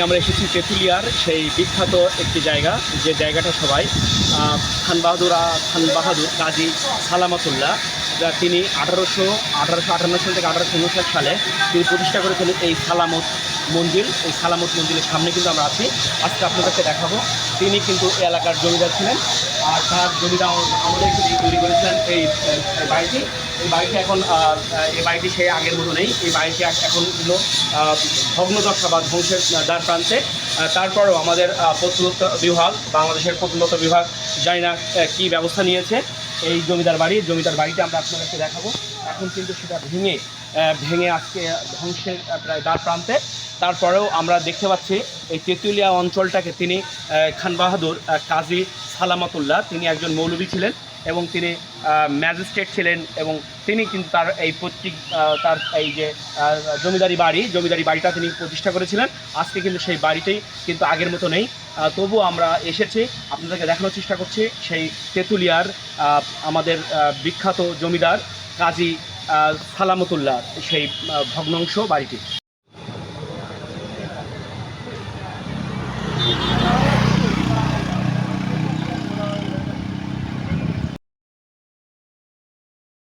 আমরা এসেছি তেঁতুলিয়ার সেই বিখ্যাত একটি জায়গা, যে জায়গাটা সবাই খান বাহাদুর খান বাহাদুর কাজী সালামাতুল্লাহ। তিনি আঠারোশো আঠারোশো আটান্ন সাল থেকে আঠারোশো উনষাট সালে তিনি প্রতিষ্ঠা করেছিলেন এই সালামত মন্দির। এই সালামত মন্দিরের সামনে কিন্তু আমরা আছি। আজকে আপনাদেরকে দেখাবো। তিনি কিন্তু এলাকার জমিদার ছিলেন। আর তার জমিদার আমাদের তিনি তৈরি করেছিলেন এই বাড়িটি। এই বাড়িটি এখন এই বাড়িটি সেই আগের মতো নেই। এই বাড়িটি এখন হলো ভগ্নদশা বা ধ্বংসের দ্বার প্রান্তে। তারপরেও আমাদের প্রত্নতত্ত্ব বিভাগ, বাংলাদেশের প্রত্নতত্ত্ব বিভাগ জানি না কী ব্যবস্থা নিয়েছে। এই জমিদার বাড়ি, জমিদার বাড়িটা আমরা আপনাদেরকে দেখাবো। এখন কিন্তু সেটা ভেঙে ভেঙে আজকে ধ্বংসের প্রায় দ্বার প্রান্তে। তারপরেও আমরা দেখতে পাচ্ছি, এই তেঁতুলিয়া অঞ্চলটাকে তিনি খান বাহাদুর কাজী সালামতুল্লাহ, তিনি একজন মৌলবী ছিলেন এবং তিনি ম্যাজিস্ট্রেট ছিলেন এবং তিনি কিন্তু তার এই পৈতৃক তার এই যে জমিদারি বাড়ি, জমিদারি বাড়িটা তিনি প্রতিষ্ঠা করেছিলেন। আজকে কিন্তু সেই বাড়িতেই কিন্তু আগের মতো নেই। তবুও আমরা এসেছি, আপনাদেরকে দেখানোর চেষ্টা করছি সেই তেঁতুলিয়ার আমাদের বিখ্যাত জমিদার কাজী সালামতুল্লাহ, সেই ভগ্নাংশ বাড়িটি।